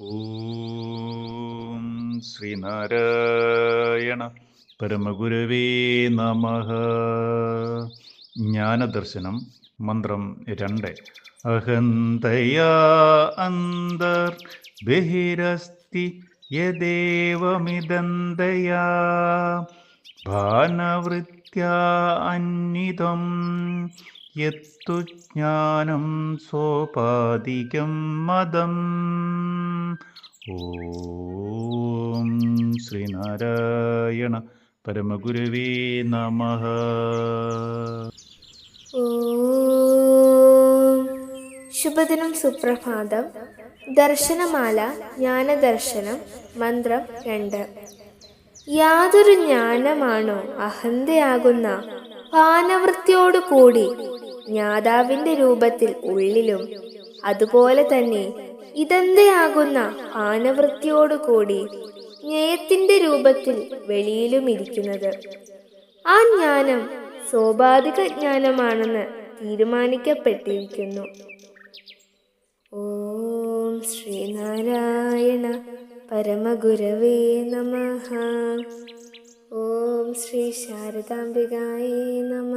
ഓം ശ്രീനാരായണ പരമഗുരവേ നമ. ജ്ഞാനദർശനം മന്ത്രം രണ്ട്. അഹന്തയാ അന്തർ ബഹിരസ്തി യദേവമിദന്തയാ ഭാനവൃത്യാ അന്വിതം യത്തു ജ്ഞാനം സോപാധികം മതം. ഓം ശ്രീനാരായണ പരമഗുരുവേ നമ. ശുഭദിനം സുപ്രഭാതം. ദർശനമാല ജ്ഞാനദർശനം മന്ത്രം രണ്ട്. യാതൊരു ജ്ഞാനമാണോ അഹന്തയാകുന്ന പാനവൃത്തിയോടുകൂടി ജ്ഞാതാവിന്റെ രൂപത്തിൽ ഉള്ളിലും അതുപോലെ തന്നെ ഇതന്തയാകുന്ന ആനവൃത്തിയോടുകൂടി ജ്ഞേയത്തിന്റെ രൂപത്തിൽ വെളിയിലും ഇരിക്കുന്നത് ആ ജ്ഞാനം സോപാധിക ജ്ഞാനമാണെന്ന് തീരുമാനിക്കപ്പെട്ടിരിക്കുന്നു. ഓം ശ്രീനാരായണ പരമഗുരവേ നമ. ഓം ശ്രീ ശാരദാംബികായേ നമ.